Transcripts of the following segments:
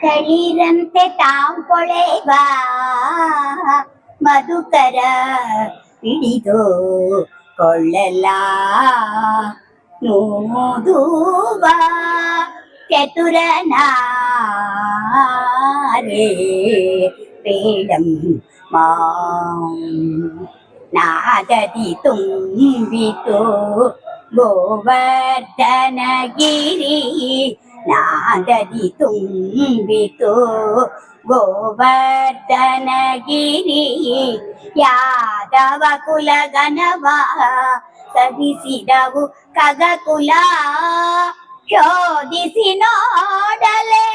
ತಳಿರಂತೆ ತಾಂ ಕೊಳೆವ ಮಧುಕರ ಹಿಡಿದು ಕೊಳ್ಳಲ ನೂದುವ ಚತುರನಾರೇ ಪೇಡಂ ಮಾಂ ನಾದದಿ ತುಂಬಿತು ಗೋವರ್ಧನಗಿರಿ ನಾದದಿ ತುಂಬಿತು ಗೋವರ್ಧನಗಿರಿ ಯಾದವ ಕುಲಗನವ ಸವಿಸಿದವು ಕಗಕುಲ ಶೋಧಿಸಿ ನೋಡಲೆ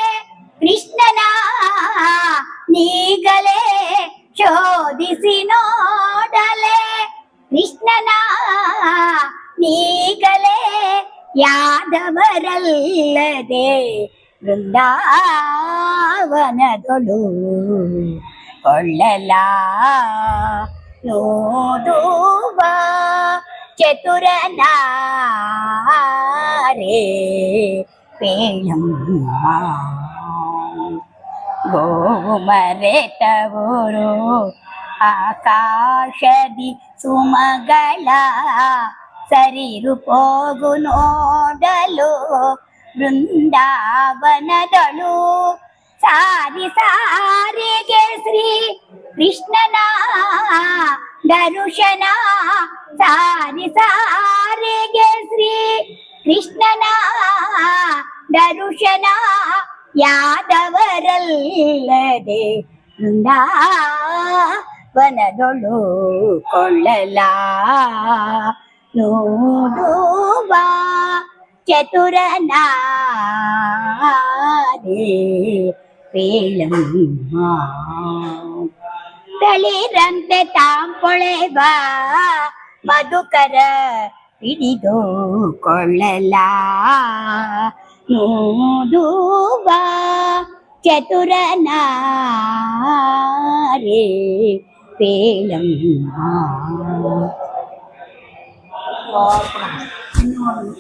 ಕೃಷ್ಣನ ನೀಗಲೇ ಶೋಧಿಸಿ ನೋಡಲೆ ಕೃಷ್ಣನ ನೀಗಲೇ ಯಾದವರಲ್ಲದೆ ಬೃಂದಾವನದೊಳು ಕೊಳ್ಳಲ ನೋಡುವ ಚತುರನಾರೇ ಪೇಳಮ್ಮ ಗೋಮರೆತವರು ಆಕಾಶದಿ ಸುಮಗಳ ಸರಿರು ಹೋಗು ನೋಡಲು ಬೃಂದಾವನದಳು ಸಾರಿ ಸಾರಿಗೆ ಶ್ರೀ ಕೃಷ್ಣನ ದರುಶನ ಸಾರಿ ಸಾರಿಗೆ ಶ್ರೀ ಕೃಷ್ಣನ ದರುಶನ ಯಾದವರಲ್ಲದೆ ವನದೊಳು ಕೊಳ್ಳಲ ನೋಡುವ ಚತುರನಾರೇ ಪೇಳಮ್ಮ ತಳಿರಂತೆ ತಾಂಪೊಳೆವ ಮಧುಕರ ಹಿಡಿದು ಕೊಳ್ಳಲ ನೋಡುವ ಚತುರನಾರೇ Loa cài?